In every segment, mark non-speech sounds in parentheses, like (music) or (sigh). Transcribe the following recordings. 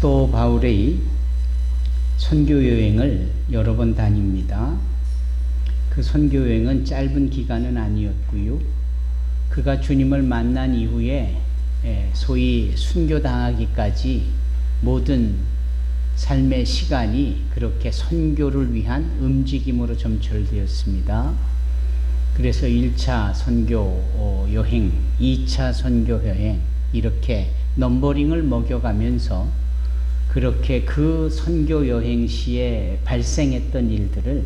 사도 바울의 선교 여행을 여러 번 다닙니다. 그 선교 여행은 짧은 기간은 아니었고요. 그가 주님을 만난 이후에 예, 소위 순교당하기까지 모든 삶의 시간이 그렇게 선교를 위한 움직임으로 점철되었습니다. 그래서 1차 선교 어, 여행, 2차 선교 여행 이렇게 넘버링을 먹여가면서 그렇게 그 선교 여행 시에 발생했던 일들을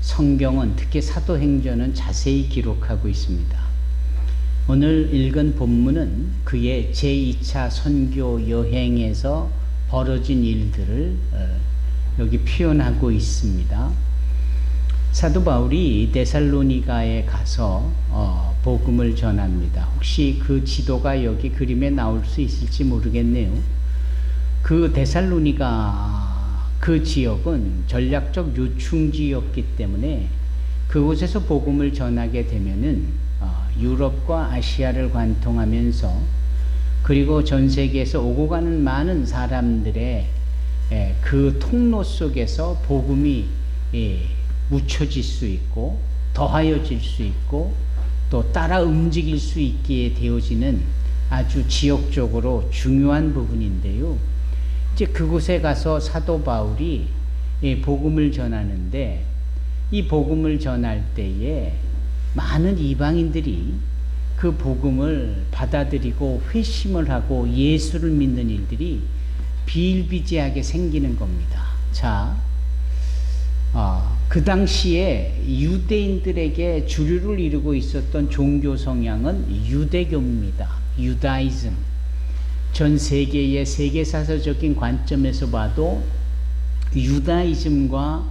성경은 특히 사도행전은 자세히 기록하고 있습니다. 오늘 읽은 본문은 그의 제2차 선교 여행에서 벌어진 일들을 어, 여기 표현하고 있습니다. 사도 바울이 데살로니가에 가서 어, 복음을 전합니다. 혹시 그 지도가 여기 그림에 나올 수 있을지 모르겠네요. 그 데살로니가 그 지역은 전략적 요충지였기 때문에 그곳에서 복음을 전하게 되면은 어, 유럽과 아시아를 관통하면서 그리고 전 세계에서 오고 가는 많은 사람들의 예, 그 통로 속에서 복음이 예, 묻혀질 수 있고 더하여질 수 있고 또 따라 움직일 수 있게 되어지는 아주 지역적으로 중요한 부분인데요. 이제 그곳에 가서 사도 바울이 예, 복음을 전하는데 이 복음을 전할 때에 많은 이방인들이 그 복음을 받아들이고 회심을 하고 예수를 믿는 일들이 비일비재하게 생기는 겁니다. 자, 어, 그 당시에 유대인들에게 주류를 이루고 있었던 종교 성향은 유대교입니다. 유다이즘. 전 세계의 세계사서 적인 관점에서 봐도 유다이즘과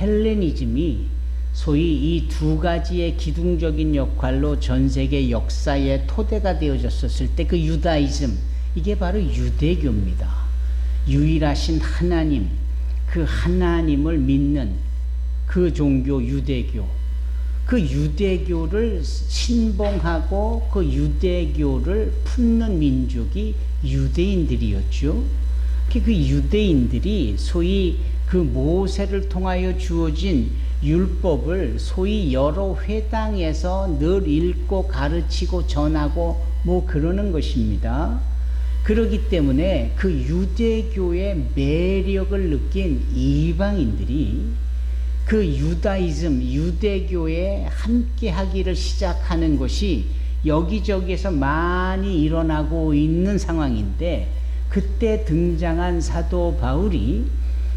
헬레니즘이 소위 이 두 가지의 기둥적인 역할로 전 세계 역사의 토대가 되어졌었을 때 그 유다이즘 이게 바로 유대교입니다. 유일하신 하나님 그 하나님을 믿는 그 종교 유대교 그 유대교를 신봉하고 그 유대교를 품는 민족이 유대인들이었죠. 그 유대인들이 소위 그 모세를 통하여 주어진 율법을 소위 여러 회당에서 늘 읽고 가르치고 전하고 뭐 그러는 것입니다. 그러기 때문에 그 유대교의 매력을 느낀 이방인들이 그 유다이즘, 유대교에 함께 하기를 시작하는 것이 여기저기에서 많이 일어나고 있는 상황인데 그때 등장한 사도 바울이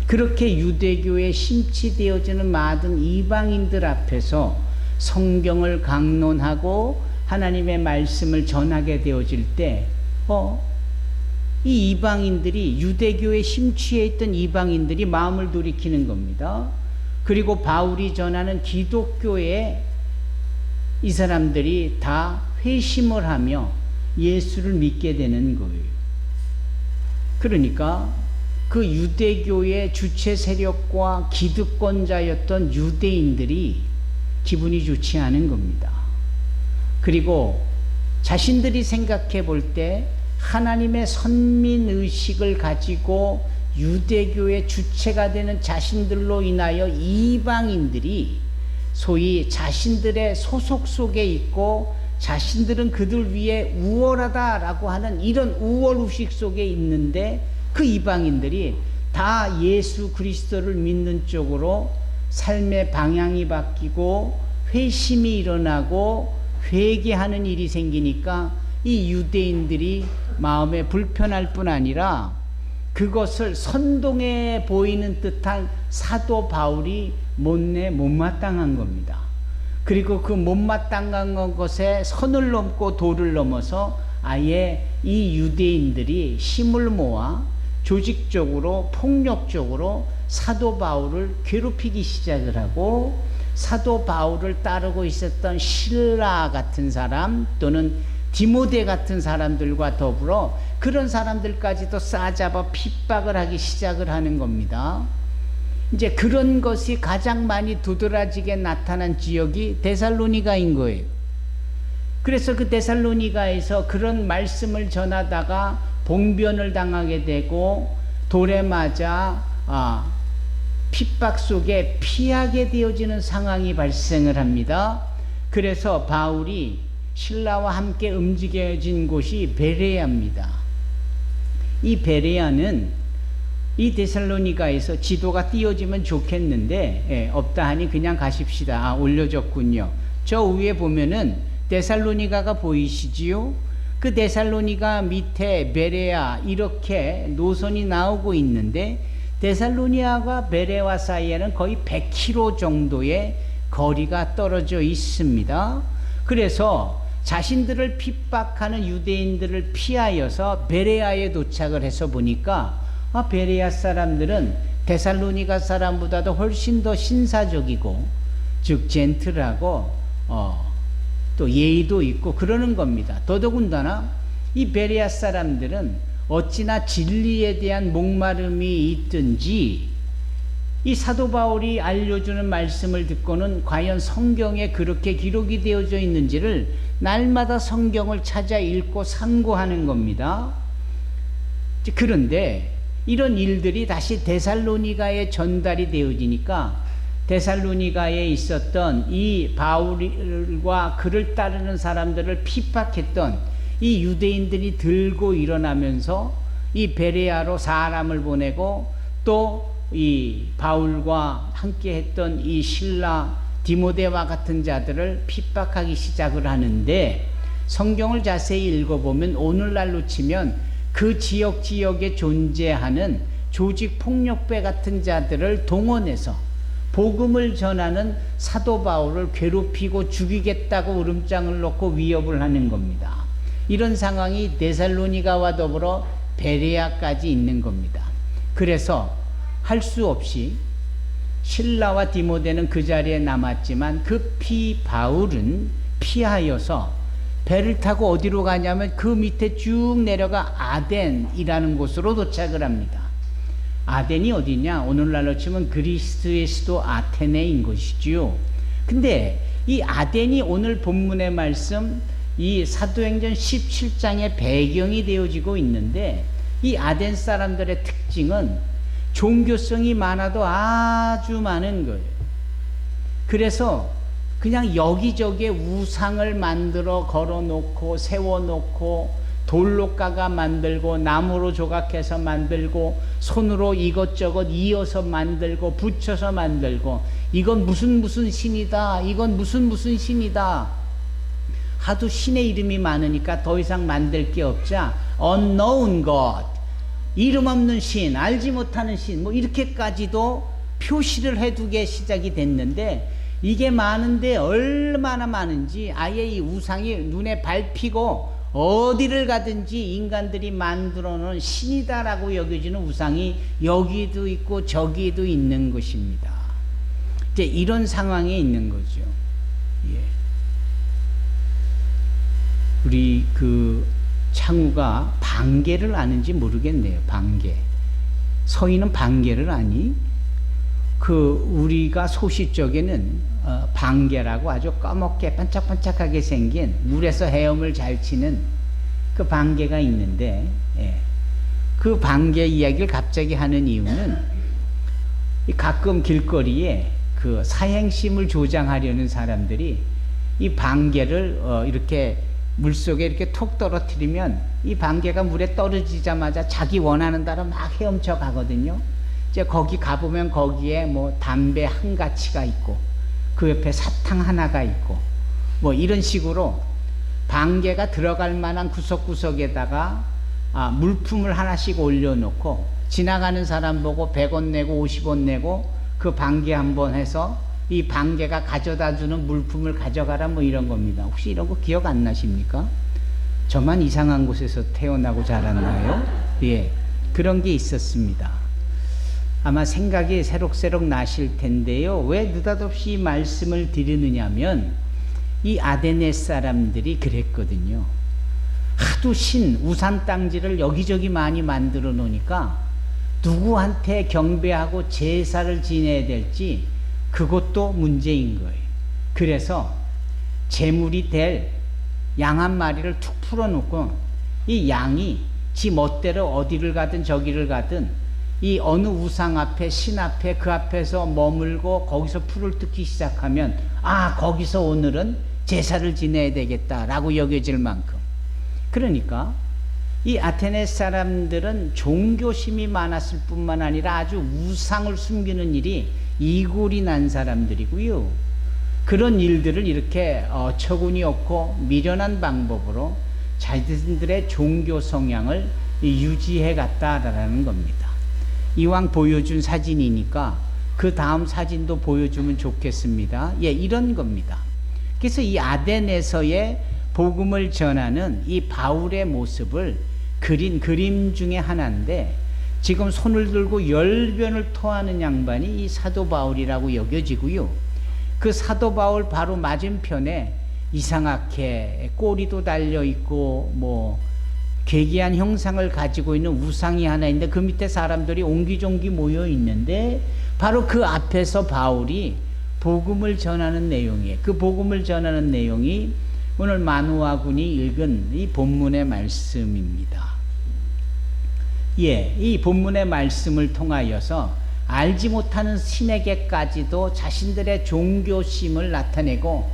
그렇게 유대교에 심취되어지는 많은 이방인들 앞에서 성경을 강론하고 하나님의 말씀을 전하게 되어질 때, 어, 이 이방인들이 유대교에 심취해 있던 이방인들이 마음을 돌이키는 겁니다. 그리고 바울이 전하는 기독교에 이 사람들이 다 회심을 하며 예수를 믿게 되는 거예요. 그러니까 그 유대교의 주체 세력과 기득권자였던 유대인들이 기분이 좋지 않은 겁니다. 그리고 자신들이 생각해 볼 때 하나님의 선민 의식을 가지고 유대교의 주체가 되는 자신들로 인하여 이방인들이 소위 자신들의 소속 속에 있고 자신들은 그들 위에 우월하다라고 하는 이런 우월 의식 속에 있는데 그 이방인들이 다 예수 그리스도를 믿는 쪽으로 삶의 방향이 바뀌고 회심이 일어나고 회개하는 일이 생기니까 이 유대인들이 마음에 불편할 뿐 아니라 그것을 선동해 보이는 듯한 사도 바울이 못내 못마땅한 겁니다. 그리고 그 못마땅한 것에 선을 넘고 도를 넘어서 아예 이 유대인들이 힘을 모아 조직적으로 폭력적으로 사도 바울을 괴롭히기 시작을 하고 사도 바울을 따르고 있었던 신라 같은 사람 또는 디모데 같은 사람들과 더불어 그런 사람들까지도 싸잡아 핍박을 하기 시작을 하는 겁니다. 이제 그런 것이 가장 많이 두드러지게 나타난 지역이 데살로니가인 거예요. 그래서 그 데살로니가에서 그런 말씀을 전하다가 봉변을 당하게 되고 돌에 맞아 아, 핍박 속에 피하게 되어지는 상황이 발생을 합니다. 그래서 바울이 신라와 함께 움직여진 곳이 베레아입니다. 이 베레아는 이 데살로니가에서 지도가 띄워지면 좋겠는데 예, 없다 하니 그냥 가십시다. 아, 올려졌군요. 저 위에 보면은 데살로니가가 보이시지요? 그 데살로니가 밑에 베레아 이렇게 노선이 나오고 있는데 데살로니아가 베레와 사이에는 거의 100km 정도의 거리가 떨어져 있습니다. 그래서 자신들을 핍박하는 유대인들을 피하여서 베레아에 도착을 해서 보니까 아, 베레아 사람들은 데살로니가 사람보다도 훨씬 더 신사적이고 즉 젠틀하고 어, 또 예의도 있고 그러는 겁니다. 더더군다나 이 베레아 사람들은 어찌나 진리에 대한 목마름이 있든지 이 사도 바울이 알려주는 말씀을 듣고는 과연 성경에 그렇게 기록이 되어져 있는지를 날마다 성경을 찾아 읽고 상고하는 겁니다. 그런데 이런 일들이 다시 데살로니가에 전달이 되어지니까 데살로니가에 있었던 이 바울과 그를 따르는 사람들을 핍박했던 이 유대인들이 들고 일어나면서 이 베레아로 사람을 보내고 또 이 바울과 함께 했던 이 신라 디모데와 같은 자들을 핍박하기 시작을 하는데 성경을 자세히 읽어보면 오늘날로 치면 그 지역 지역에 존재하는 조직 폭력배 같은 자들을 동원해서 복음을 전하는 사도 바울을 괴롭히고 죽이겠다고 울음장을 놓고 위협을 하는 겁니다. 이런 상황이 데살로니가와 더불어 베레아까지 있는 겁니다. 그래서 할 수 없이 신라와 디모데는 그 자리에 남았지만 급히 바울은 피하여서 배를 타고 어디로 가냐면 그 밑에 쭉 내려가 아덴이라는 곳으로 도착을 합니다. 아덴이 어디냐? 오늘날로 치면 그리스의 수도 아테네인 것이지요. 근데 이 아덴이 오늘 본문의 말씀 이 사도행전 17장의 배경이 되어지고 있는데 이 아덴 사람들의 특징은 종교성이 많아도 아주 많은 거예요. 그래서 그냥 여기저기에 우상을 만들어 걸어놓고 세워놓고 돌로 까가 만들고 나무로 조각해서 만들고 손으로 이것저것 이어서 만들고 붙여서 만들고 이건 무슨 무슨 신이다 이건 무슨 무슨 신이다 하도 신의 이름이 많으니까 더 이상 만들 게 없자 unknown God 이름 없는 신 알지 못하는 신뭐 이렇게까지도 표시를 해두게 시작이 됐는데 이게 많은데 얼마나 많은지 아예 이 우상이 눈에 밟히고 어디를 가든지 인간들이 만들어 놓은 신이다라고 여겨지는 우상이 여기도 있고 저기도 있는 것입니다. 이제 이런 상황에 있는 거죠. 예. 우리 그 창우가 반개를 아는지 모르겠네요. 반개. 서희는 반개를 아니? 그 우리가 소시적에는 어, 방개라고 아주 까맣게 반짝반짝하게 생긴 물에서 헤엄을 잘 치는 그 방개가 있는데 예. 그 방개 이야기를 갑자기 하는 이유는 가끔 길거리에 그 사행심을 조장하려는 사람들이 이 방개를 어, 이렇게 물 속에 이렇게 톡 떨어뜨리면 이 방개가 물에 떨어지자마자 자기 원하는 대로 막 헤엄쳐 가거든요. 이제 거기 가보면 거기에 뭐 담배 한 가치가 있고 그 옆에 사탕 하나가 있고 뭐 이런 식으로 방개가 들어갈 만한 구석구석에다가 아, 물품을 하나씩 올려놓고 지나가는 사람 보고 100원 내고 50원 내고 그 방개 한 번 해서 이 방개가 가져다 주는 물품을 가져가라 뭐 이런 겁니다. 혹시 이런 거 기억 안 나십니까? 저만 이상한 곳에서 태어나고 자랐나요? 예. 그런 게 있었습니다. 아마 생각이 새록새록 나실 텐데요. 왜 느닷없이 말씀을 드리느냐면 이 아데네 사람들이 그랬거든요. 하도 신, 우산 땅지를 여기저기 많이 만들어 놓으니까 누구한테 경배하고 제사를 지내야 될지 그것도 문제인 거예요. 그래서 재물이 될 양 한 마리를 툭 풀어놓고 이 양이 지 멋대로 어디를 가든 저기를 가든 이 어느 우상 앞에 신 앞에 그 앞에서 머물고 거기서 풀을 뜯기 시작하면 아 거기서 오늘은 제사를 지내야 되겠다라고 여겨질 만큼 그러니까 이 아테네 사람들은 종교심이 많았을 뿐만 아니라 아주 우상을 숨기는 일이 이골이 난 사람들이고요. 그런 일들을 이렇게 어처구니 없고 미련한 방법으로 자신들의 종교 성향을 유지해 갔다라는 겁니다. 이왕 보여준 사진이니까 그 다음 사진도 보여주면 좋겠습니다. 예, 이런 겁니다. 그래서 이 아덴에서의 복음을 전하는 이 바울의 모습을 그린 그림 중에 하나인데 지금 손을 들고 열변을 토하는 양반이 이 사도 바울이라고 여겨지고요. 그 사도 바울 바로 맞은편에 이상하게 꼬리도 달려 있고 뭐 괴기한 형상을 가지고 있는 우상이 하나 있는데 그 밑에 사람들이 옹기종기 모여 있는데 바로 그 앞에서 바울이 복음을 전하는 내용이에요. 그 복음을 전하는 내용이 오늘 만우아 군이 읽은 이 본문의 말씀입니다. 예, 이 본문의 말씀을 통하여서 알지 못하는 신에게까지도 자신들의 종교심을 나타내고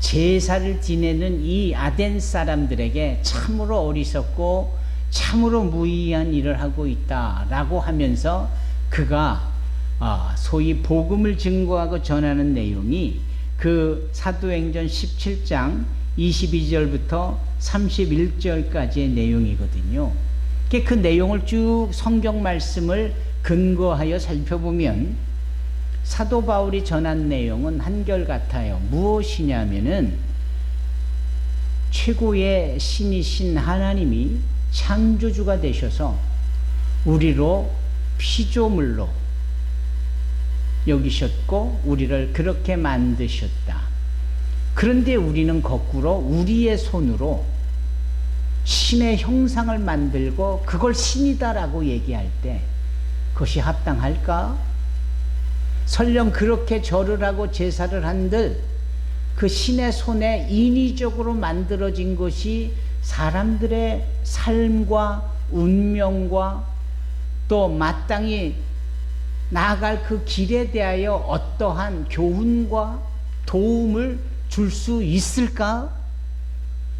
제사를 지내는 이 아덴 사람들에게 참으로 어리석고 참으로 무의한 일을 하고 있다라고 하면서 그가 아, 소위 복음을 증거하고 전하는 내용이 그 사도행전 17장 22절부터 31절까지의 내용이거든요. 그 내용을 쭉 성경 말씀을 근거하여 살펴보면 사도 바울이 전한 내용은 한결같아요. 무엇이냐면은 최고의 신이신 하나님이 창조주가 되셔서 우리로 피조물로 여기셨고 우리를 그렇게 만드셨다. 그런데 우리는 거꾸로 우리의 손으로 신의 형상을 만들고 그걸 신이다라고 얘기할 때 그것이 합당할까? 설령 그렇게 절을 하고 제사를 한들 그 신의 손에 인위적으로 만들어진 것이 사람들의 삶과 운명과 또 마땅히 나아갈 그 길에 대하여 어떠한 교훈과 도움을 줄 수 있을까?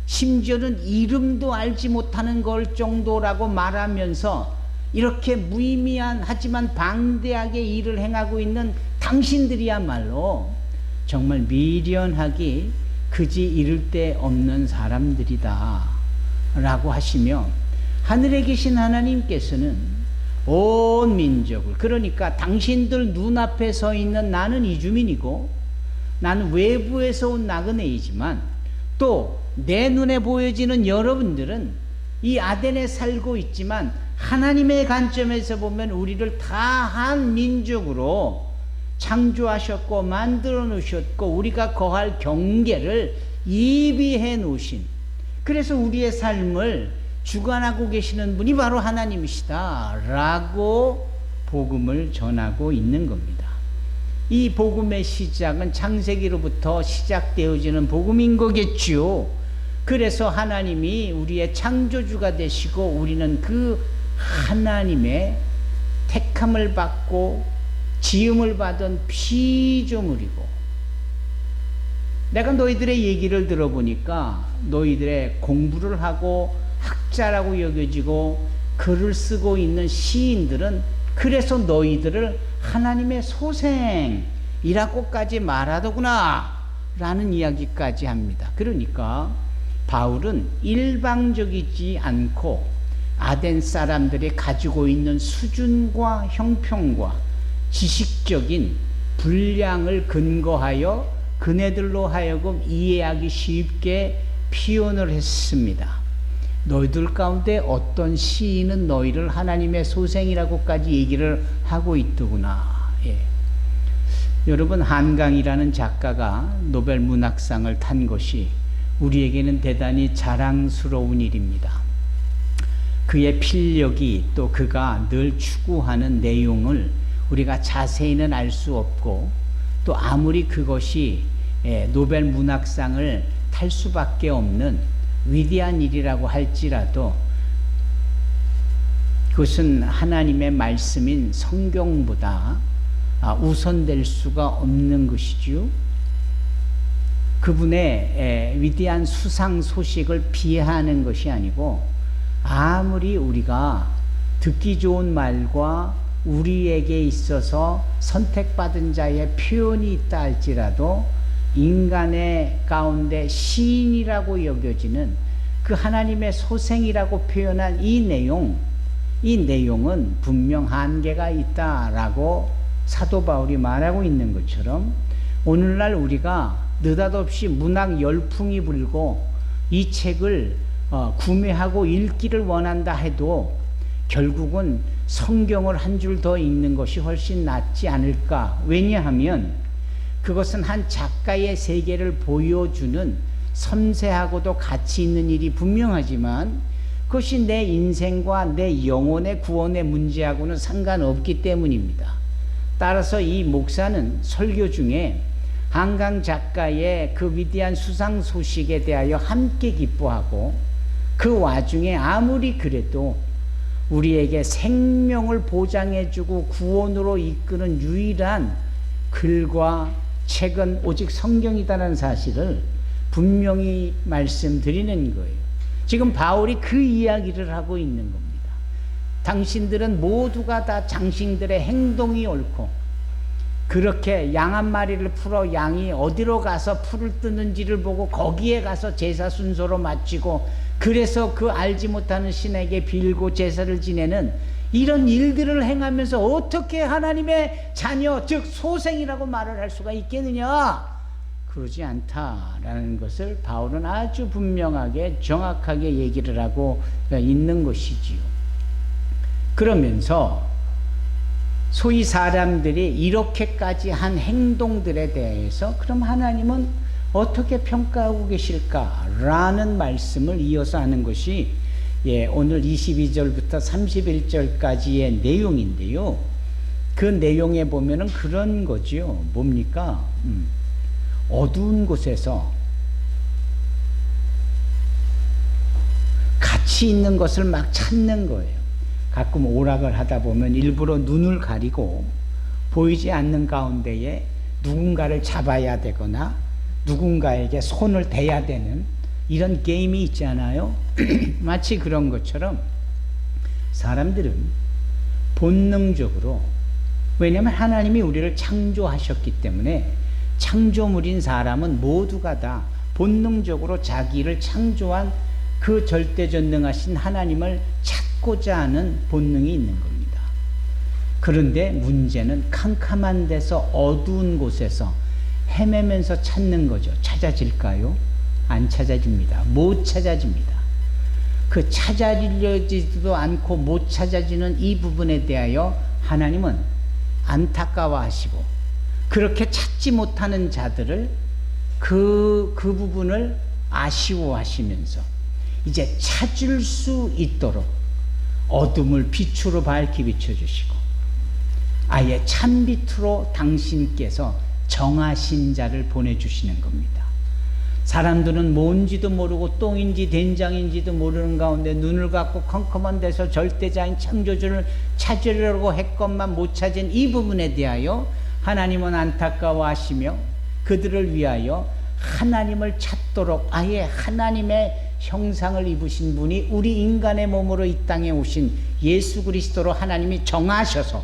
심지어는 이름도 알지 못하는 걸 정도라고 말하면서 이렇게 무의미한 하지만 방대하게 일을 행하고 있는 당신들이야말로 정말 미련하기 그지 이를 데 없는 사람들이다 라고 하시며 하늘에 계신 하나님께서는 온 민족을 그러니까 당신들 눈앞에 서 있는 나는 이주민이고 나는 외부에서 온 나그네이지만 또 내 눈에 보여지는 여러분들은 이 아덴에 살고 있지만 하나님의 관점에서 보면 우리를 다한 민족으로 창조하셨고 만들어 놓으셨고 우리가 거할 경계를 이비해 놓으신 그래서 우리의 삶을 주관하고 계시는 분이 바로 하나님이시다 라고 복음을 전하고 있는 겁니다. 이 복음의 시작은 창세기로부터 시작되어지는 복음인 거겠죠. 그래서 하나님이 우리의 창조주가 되시고 우리는 그 하나님의 택함을 받고 지음을 받은 피조물이고 내가 너희들의 얘기를 들어보니까 너희들의 공부를 하고 학자라고 여겨지고 글을 쓰고 있는 시인들은 그래서 너희들을 하나님의 소생이라고까지 말하더구나 라는 이야기까지 합니다. 그러니까 바울은 일방적이지 않고 아덴 사람들이 가지고 있는 수준과 형평과 지식적인 분량을 근거하여 그네들로 하여금 이해하기 쉽게 표현을 했습니다. 너희들 가운데 어떤 시인은 너희를 하나님의 소생이라고까지 얘기를 하고 있더구나. 예. 여러분 한강이라는 작가가 노벨 문학상을 탄 것이 우리에게는 대단히 자랑스러운 일입니다. 그의 필력이 또 그가 늘 추구하는 내용을 우리가 자세히는 알 수 없고 또 아무리 그것이 예, 노벨 문학상을 탈 수밖에 없는 위대한 일이라고 할지라도 그것은 하나님의 말씀인 성경보다 아, 우선될 수가 없는 것이지요. 그분의 에, 위대한 수상 소식을 비하하는 것이 아니고 아무리 우리가 듣기 좋은 말과 우리에게 있어서 선택받은 자의 표현이 있다 할지라도 인간의 가운데 시인이라고 여겨지는 그 하나님의 소생이라고 표현한 이 내용, 이 내용은 분명 한계가 있다라고 사도 바울이 말하고 있는 것처럼 오늘날 우리가 느닷없이 문학 열풍이 불고 이 책을 어, 구매하고 읽기를 원한다 해도 결국은 성경을 한 줄 더 읽는 것이 훨씬 낫지 않을까. 왜냐하면 그것은 한 작가의 세계를 보여주는 섬세하고도 가치 있는 일이 분명하지만 그것이 내 인생과 내 영혼의 구원의 문제하고는 상관없기 때문입니다. 따라서 이 목사는 설교 중에 한강 작가의 그 위대한 수상 소식에 대하여 함께 기뻐하고 그 와중에 아무리 그래도 우리에게 생명을 보장해주고 구원으로 이끄는 유일한 글과 책은 오직 성경이다라는 사실을 분명히 말씀드리는 거예요. 지금 바울이 그 이야기를 하고 있는 겁니다. 당신들은 모두가 다 장신들의 행동이 옳고 그렇게 양 한 마리를 풀어 양이 어디로 가서 풀을 뜨는지를 보고 거기에 가서 제사 순서로 마치고 그래서 그 알지 못하는 신에게 빌고 제사를 지내는 이런 일들을 행하면서 어떻게 하나님의 자녀 즉 소생이라고 말을 할 수가 있겠느냐 그러지 않다라는 것을 바울은 아주 분명하게 정확하게 얘기를 하고 있는 것이지요. 그러면서 소위 사람들이 이렇게까지 한 행동들에 대해서 그럼 하나님은 어떻게 평가하고 계실까라는 말씀을 이어서 하는 것이 예, 오늘 22절부터 31절까지의 내용인데요. 그 내용에 보면은 그런 거지요. 뭡니까? 음, 어두운 곳에서 가치 있는 것을 막 찾는 거예요. 가끔 오락을 하다 보면 일부러 눈을 가리고 보이지 않는 가운데에 누군가를 잡아야 되거나 누군가에게 손을 대야 되는 이런 게임이 있잖아요. (clears throat) 마치 그런 것처럼 사람들은 본능적으로 왜냐하면 하나님이 우리를 창조하셨기 때문에 창조물인 사람은 모두가 다 본능적으로 자기를 창조한 그 절대전능하신 하나님을 찾고자 하는 본능이 있는 겁니다. 그런데 문제는 캄캄한 데서 어두운 곳에서 헤매면서 찾는 거죠. 찾아질까요? 안 찾아집니다. 못 찾아집니다. 그 찾아지려지도 않고 못 찾아지는 이 부분에 대하여 하나님은 안타까워하시고 그렇게 찾지 못하는 자들을 그, 그 부분을 아쉬워하시면서 이제 찾을 수 있도록 어둠을 빛으로 밝히 비춰주시고 아예 찬빛으로 당신께서 정하신 자를 보내주시는 겁니다. 사람들은 뭔지도 모르고 똥인지 된장인지도 모르는 가운데 눈을 감고 컴컴한 데서 절대자인 창조주를 찾으려고 했건만 못 찾은 이 부분에 대하여 하나님은 안타까워하시며 그들을 위하여 하나님을 찾도록 아예 하나님의 형상을 입으신 분이 우리 인간의 몸으로 이 땅에 오신 예수 그리스도로 하나님이 정하셔서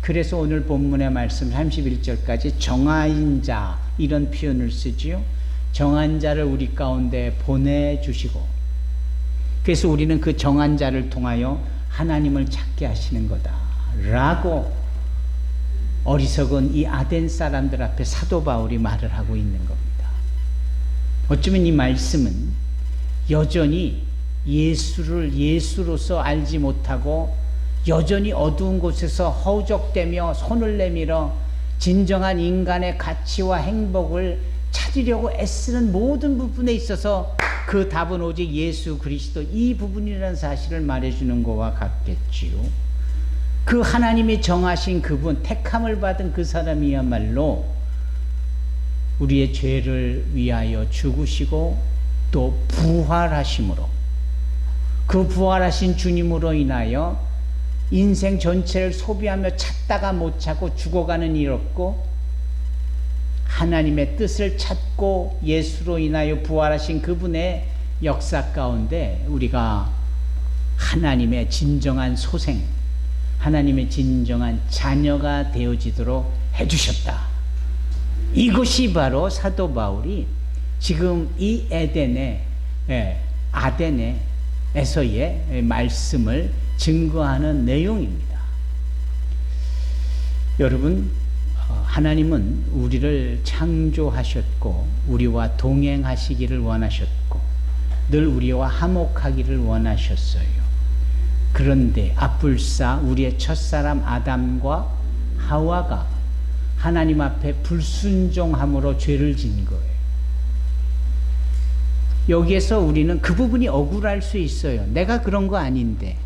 그래서 오늘 본문의 말씀 31절까지 정하인 자 이런 표현을 쓰지요. 정한 자를 우리 가운데 보내주시고 그래서 우리는 그 정한 자를 통하여 하나님을 찾게 하시는 거다 라고 어리석은 이 아덴 사람들 앞에 사도 바울이 말을 하고 있는 겁니다. 어쩌면 이 말씀은 여전히 예수를 예수로서 알지 못하고 여전히 어두운 곳에서 허우적대며 손을 내밀어 진정한 인간의 가치와 행복을 찾으려고 애쓰는 모든 부분에 있어서 그 답은 오직 예수 그리스도 이 부분이라는 사실을 말해주는 것과 같겠지요. 그 하나님이 정하신 그분, 택함을 받은 그 사람이야말로 우리의 죄를 위하여 죽으시고 또 부활하심으로 그 부활하신 주님으로 인하여 인생 전체를 소비하며 찾다가 못 찾고 죽어가는 일 없고 하나님의 뜻을 찾고 예수로 인하여 부활하신 그분의 역사 가운데 우리가 하나님의 진정한 소생, 하나님의 진정한 자녀가 되어지도록 해주셨다. 이것이 바로 사도 바울이 지금 이 에덴의 예, 아덴에서의 말씀을 증거하는 내용입니다. 여러분, 어, 하나님은 우리를 창조하셨고, 우리와 동행하시기를 원하셨고, 늘 우리와 화목하기를 원하셨어요. 그런데 앞불사 우리의 첫사람 아담과 하와가 하나님 앞에 불순종함으로 죄를 진 거예요. 여기에서 우리는 그 부분이 억울할 수 있어요. 내가 그런 거 아닌데.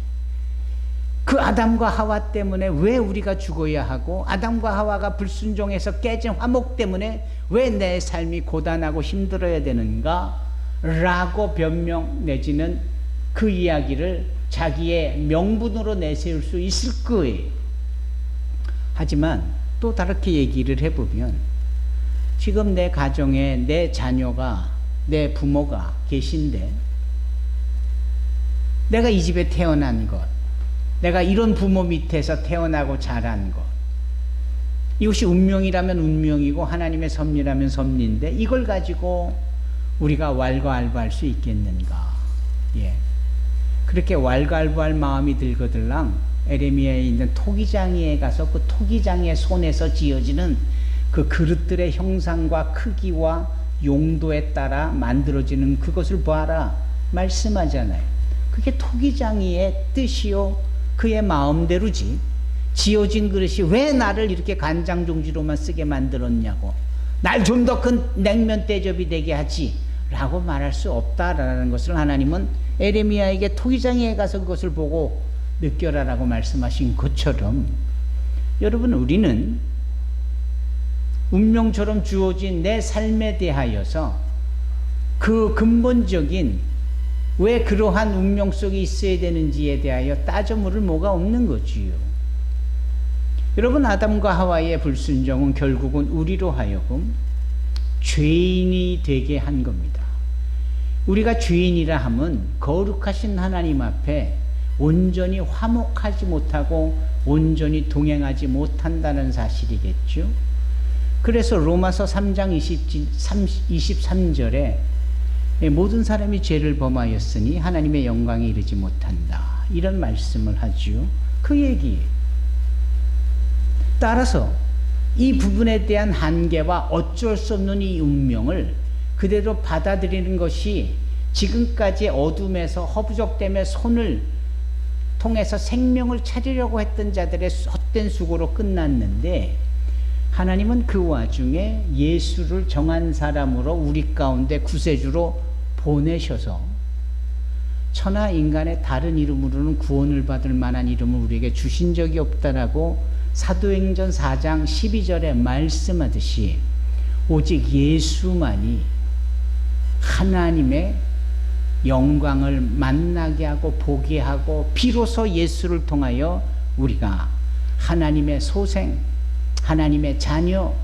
그 아담과 하와 때문에 왜 우리가 죽어야 하고 아담과 하와가 불순종해서 깨진 화목 때문에 왜 내 삶이 고단하고 힘들어야 되는가? 라고 변명 내지는 그 이야기를 자기의 명분으로 내세울 수 있을 거예요. 하지만 또 다르게 얘기를 해보면 지금 내 가정에 내 자녀가 내 부모가 계신데 내가 이 집에 태어난 것 내가 이런 부모 밑에서 태어나고 자란 것 이것이 운명이라면 운명이고 하나님의 섭리라면 섭리인데 이걸 가지고 우리가 왈가왈부할 수 있겠는가? 예. 그렇게 왈가왈부할 마음이 들거들랑 에레미야에 있는 토기장이에 가서 그 토기장의 손에서 지어지는 그 그릇들의 형상과 크기와 용도에 따라 만들어지는 그것을 보아라 말씀하잖아요. 그게 토기장이의 뜻이요 그의 마음대로지. 지어진 그릇이 왜 나를 이렇게 간장 종지로만 쓰게 만들었냐고. 날 좀 더 큰 냉면 대접이 되게 하지. 라고 말할 수 없다라는 것을 하나님은 에레미야에게 토기장에 가서 그것을 보고 느껴라라고 말씀하신 것처럼 여러분 우리는 운명처럼 주어진 내 삶에 대하여서 그 근본적인 왜 그러한 운명 속에 있어야 되는지에 대하여 따져 물을 뭐가 없는 거지요. 여러분 아담과 하와의 불순종은 결국은 우리로 하여금 죄인이 되게 한 겁니다. 우리가 죄인이라 함은 거룩하신 하나님 앞에 온전히 화목하지 못하고 온전히 동행하지 못한다는 사실이겠죠. 그래서 로마서 3장 23절에 모든 사람이 죄를 범하였으니 하나님의 영광에 이르지 못한다. 이런 말씀을 하지요. 그 얘기예요. 따라서 이 부분에 대한 한계와 어쩔 수 없는 이 운명을 그대로 받아들이는 것이 지금까지 어둠에서 허부적됨의 손을 통해서 생명을 찾으려고 했던 자들의 헛된 수고로 끝났는데 하나님은 그 와중에 예수를 정한 사람으로 우리 가운데 구세주로 보내셔서 천하 인간의 다른 이름으로는 구원을 받을 만한 이름을 우리에게 주신 적이 없다라고 사도행전 4장 12절에 말씀하듯이 오직 예수만이 하나님의 영광을 만나게 하고 보게 하고 비로소 예수를 통하여 우리가 하나님의 소생, 하나님의 자녀,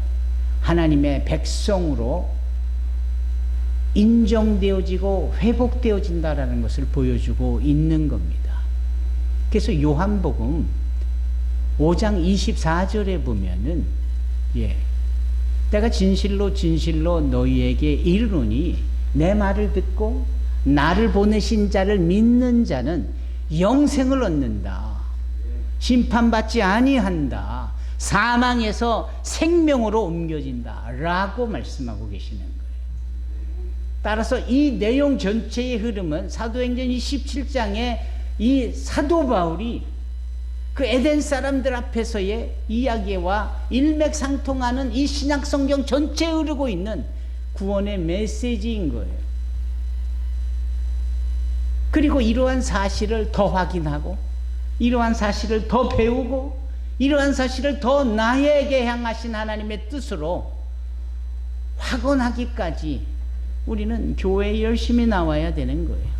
하나님의 백성으로 인정되어지고 회복되어진다라는 것을 보여주고 있는 겁니다. 그래서 요한복음 5장 24절에 보면은 예. 내가 진실로 진실로 너희에게 이르노니 내 말을 듣고 나를 보내신 자를 믿는 자는 영생을 얻는다. 심판받지 아니한다. 사망에서 생명으로 옮겨진다. 라고 말씀하고 계시는 거예요. 따라서 이 내용 전체의 흐름은 사도행전 27장에 이 사도 바울이 그 에덴 사람들 앞에서의 이야기와 일맥상통하는 이 신약 성경 전체에 흐르고 있는 구원의 메시지인 거예요. 그리고 이러한 사실을 더 확인하고 이러한 사실을 더 배우고 이러한 사실을 더 나에게 향하신 하나님의 뜻으로 확언하기까지 우리는 교회에 열심히 나와야 되는 거예요.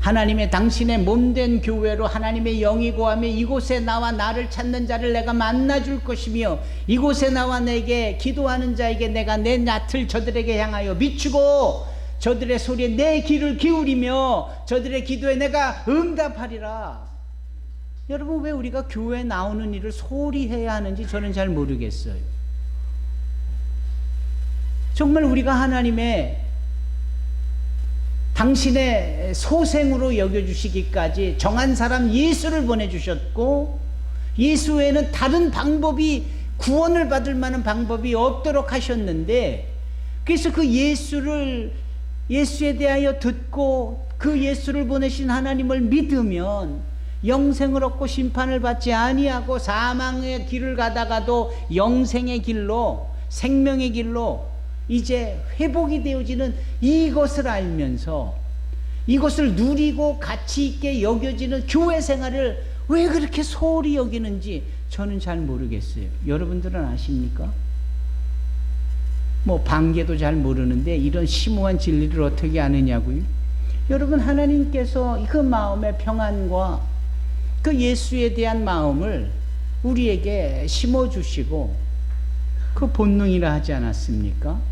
하나님의 당신의 몸된 교회로 하나님의 영이 고하며 이곳에 나와 나를 찾는 자를 내가 만나 줄 것이며 이곳에 나와 내게 기도하는 자에게 내가 내 낯을 저들에게 향하여 비추고 저들의 소리에 내 귀를 기울이며 저들의 기도에 내가 응답하리라. 여러분 왜 우리가 교회 나오는 일을 소홀히 해야 하는지 저는 잘 모르겠어요. 정말 우리가 하나님의 당신의 소생으로 여겨주시기까지 정한 사람 예수를 보내주셨고 예수 외에는 다른 방법이 구원을 받을 만한 방법이 없도록 하셨는데 그래서 그 예수를 예수에 대하여 듣고 그 예수를 보내신 하나님을 믿으면 영생을 얻고 심판을 받지 아니하고 사망의 길을 가다가도 영생의 길로 생명의 길로 이제 회복이 되어지는 이것을 알면서 이것을 누리고 가치 있게 여겨지는 교회 생활을 왜 그렇게 소홀히 여기는지 저는 잘 모르겠어요. 여러분들은 아십니까? 뭐 반개도 잘 모르는데 이런 심오한 진리를 어떻게 아느냐고요? 여러분 하나님께서 그 마음의 평안과 그 예수에 대한 마음을 우리에게 심어 주시고 그 본능이라 하지 않았습니까?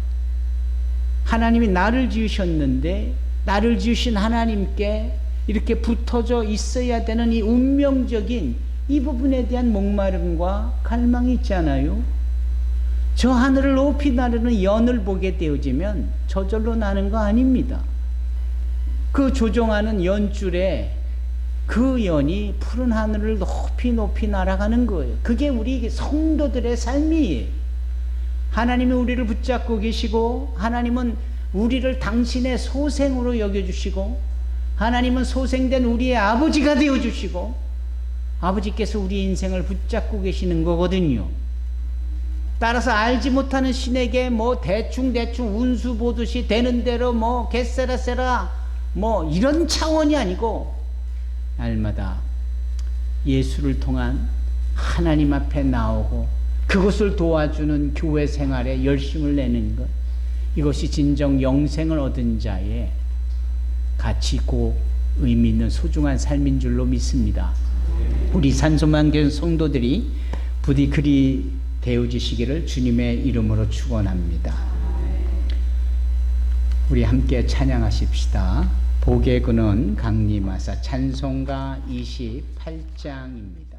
하나님이 나를 지으셨는데 나를 지으신 하나님께 이렇게 붙어져 있어야 되는 이 운명적인 이 부분에 대한 목마름과 갈망이 있잖아요. 저 하늘을 높이 나르는 연을 보게 되어지면 저절로 나는 거 아닙니다. 그 조종하는 연줄에 그 연이 푸른 하늘을 높이 높이 날아가는 거예요. 그게 우리 성도들의 삶이에요. 하나님이 우리를 붙잡고 계시고 하나님은 우리를 당신의 소생으로 여겨주시고 하나님은 소생된 우리의 아버지가 되어주시고 아버지께서 우리 인생을 붙잡고 계시는 거거든요. 따라서 알지 못하는 신에게 뭐 대충 대충 운수 보듯이 되는 대로 뭐 개세라세라 뭐 이런 차원이 아니고 날마다 예수를 통한 하나님 앞에 나오고 그것을 도와주는 교회 생활에 열심을 내는 것 이것이 진정 영생을 얻은 자의 가치 있고 의미 있는 소중한 삶인 줄로 믿습니다. 우리 산소만교 성도들이 부디 그리 되어지시기를 주님의 이름으로 축원합니다. 우리 함께 찬양하십시다. 복의 근원 강림하사 찬송가 28장입니다.